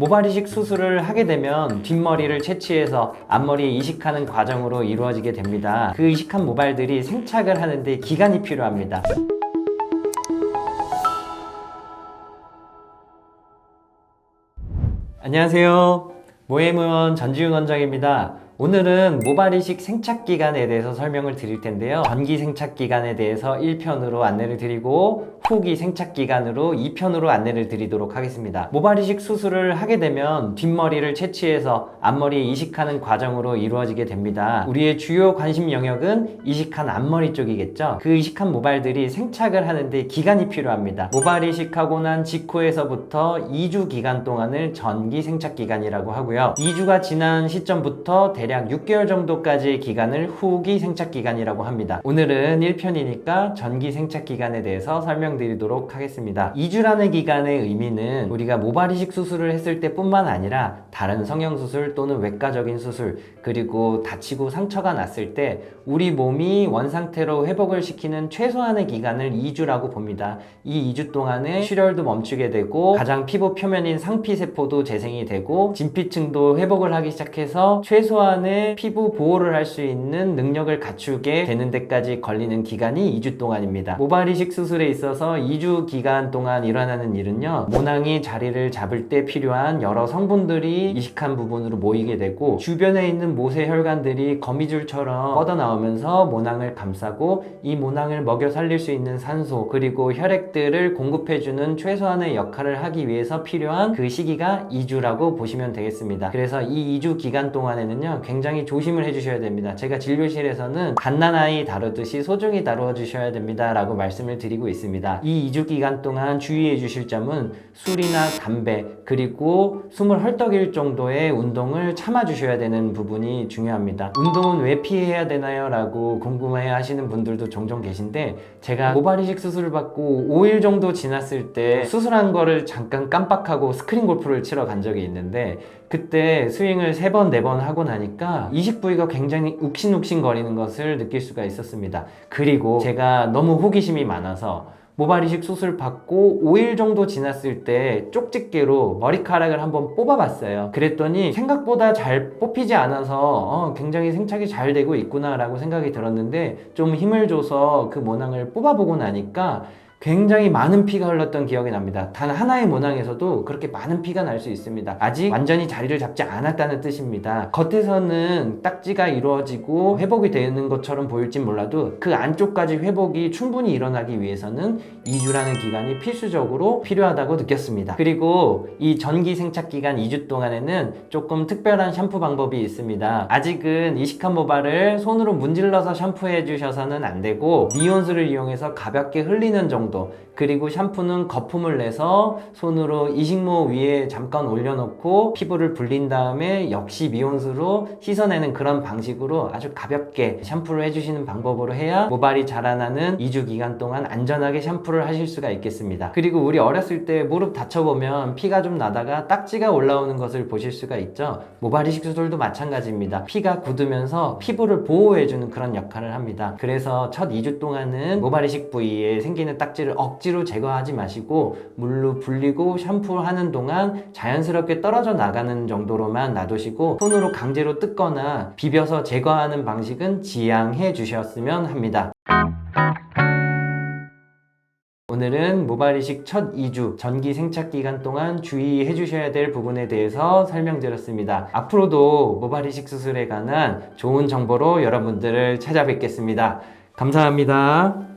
모발 이식 수술을 하게 되면 뒷머리를 채취해서 앞머리에 이식하는 과정으로 이루어지게 됩니다. 그 이식한 모발들이 생착을 하는데 기간이 필요합니다. 안녕하세요. 모해무원 전지훈 원장입니다. 오늘은 모발 이식 생착 기간에 대해서 설명을 드릴 텐데요. 전기 생착 기간에 대해서 1편으로 안내를 드리고 후기 생착 기간으로 2편으로 안내를 드리도록 하겠습니다. 모발 이식 수술을 하게 되면 뒷머리를 채취해서 앞머리에 이식하는 과정으로 이루어지게 됩니다. 우리의 주요 관심 영역은 이식한 앞머리 쪽이겠죠. 그 이식한 모발들이 생착을 하는데 기간이 필요합니다. 모발 이식하고 난 직후에서부터 2주 기간 동안을 전기 생착 기간이라고 하고요. 2주가 지난 시점부터 대략 6개월 정도까지의 기간을 후기 생착 기간이라고 합니다. 오늘은 1편이니까 전기 생착 기간에 대해서 설명드리도록 하겠습니다. 2주라는 기간의 의미는 우리가 모발 이식 수술을 했을 때뿐만 아니라 다른 성형 수술 또는 외과적인 수술 그리고 다치고 상처가 났을 때 우리 몸이 원상태로 회복을 시키는 최소한의 기간을 2주라고 봅니다. 이 2주 동안에 출혈도 멈추게 되고 가장 피부 표면인 상피 세포도 재생이 되고 진피층도 회복을 하기 시작해서 최소한 의 피부 보호를 할 수 있는 능력을 갖추게 되는 데까지 걸리는 기간이 2주 동안입니다. 모발 이식 수술에 있어서 2주 기간 동안 일어나는 일은요. 모낭이 자리를 잡을 때 필요한 여러 성분들이 이식한 부분으로 모이게 되고 주변에 있는 모세 혈관들이 거미줄처럼 뻗어 나오면서 모낭을 감싸고 이 모낭을 먹여 살릴 수 있는 산소 그리고 혈액들을 공급해주는 최소한의 역할을 하기 위해서 필요한 그 시기가 2주라고 보시면 되겠습니다. 그래서 이 2주 기간 동안에는요 굉장히 조심을 해주셔야 됩니다. 제가 진료실에서는 갓난아이 다루듯이 소중히 다루어 주셔야 됩니다 라고 말씀을 드리고 있습니다. 이 2주 기간 동안 주의해 주실 점은 술이나 담배 그리고 숨을 헐떡일 정도의 운동을 참아 주셔야 되는 부분이 중요합니다. 운동은 왜 피해야 되나요? 라고 궁금해 하시는 분들도 종종 계신데 제가 모발 이식 수술을 받고 5일 정도 지났을 때 수술한 거를 잠깐 깜빡하고 스크린 골프를 치러 간 적이 있는데 그때 스윙을 3번, 4번 하고 나니까 이식 부위가 굉장히 욱신욱신 거리는 것을 느낄 수가 있었습니다. 그리고 제가 너무 호기심이 많아서 모발 이식 수술 받고 5일 정도 지났을 때 쪽집게로 머리카락을 한번 뽑아봤어요. 그랬더니 생각보다 잘 뽑히지 않아서 어, 굉장히 생착이 잘 되고 있구나라고 생각이 들었는데 좀 힘을 줘서 그 모낭을 뽑아보고 나니까 굉장히 많은 피가 흘렀던 기억이 납니다. 단 하나의 모낭에서도 그렇게 많은 피가 날 수 있습니다. 아직 완전히 자리를 잡지 않았다는 뜻입니다. 겉에서는 딱지가 이루어지고 회복이 되는 것처럼 보일진 몰라도 그 안쪽까지 회복이 충분히 일어나기 위해서는 2주라는 기간이 필수적으로 필요하다고 느꼈습니다. 그리고 이 전기 생착 기간 2주 동안에는 조금 특별한 샴푸 방법이 있습니다. 아직은 이식한 모발을 손으로 문질러서 샴푸해 주셔서는 안 되고 미온수를 이용해서 가볍게 흘리는 정도 그리고 샴푸는 거품을 내서 손으로 이식모 위에 잠깐 올려놓고 피부를 불린 다음에 역시 미온수로 씻어내는 그런 방식으로 아주 가볍게 샴푸를 해주시는 방법으로 해야 모발이 자라나는 2주 기간 동안 안전하게 샴푸를 하실 수가 있겠습니다. 그리고 우리 어렸을 때 무릎 다쳐보면 피가 좀 나다가 딱지가 올라오는 것을 보실 수가 있죠. 모발 이 식 수술도 마찬가지입니다. 피가 굳으면서 피부를 보호해주는 그런 역할을 합니다. 그래서 첫 2주 동안은 모발 이식 부위에 생기는 딱지 를 억지로 제거하지 마시고 물로 불리고 샴푸하는 동안 자연스럽게 떨어져 나가는 정도로만 놔두시고 손으로 강제로 뜯거나 비벼서 제거하는 방식은 지양해 주셨으면 합니다. 오늘은 모발 이식 첫 2주 전기 생착 기간 동안 주의해 주셔야 될 부분에 대해서 설명드렸습니다. 앞으로도 모발 이식 수술에 관한 좋은 정보로 여러분들을 찾아뵙겠습니다. 감사합니다.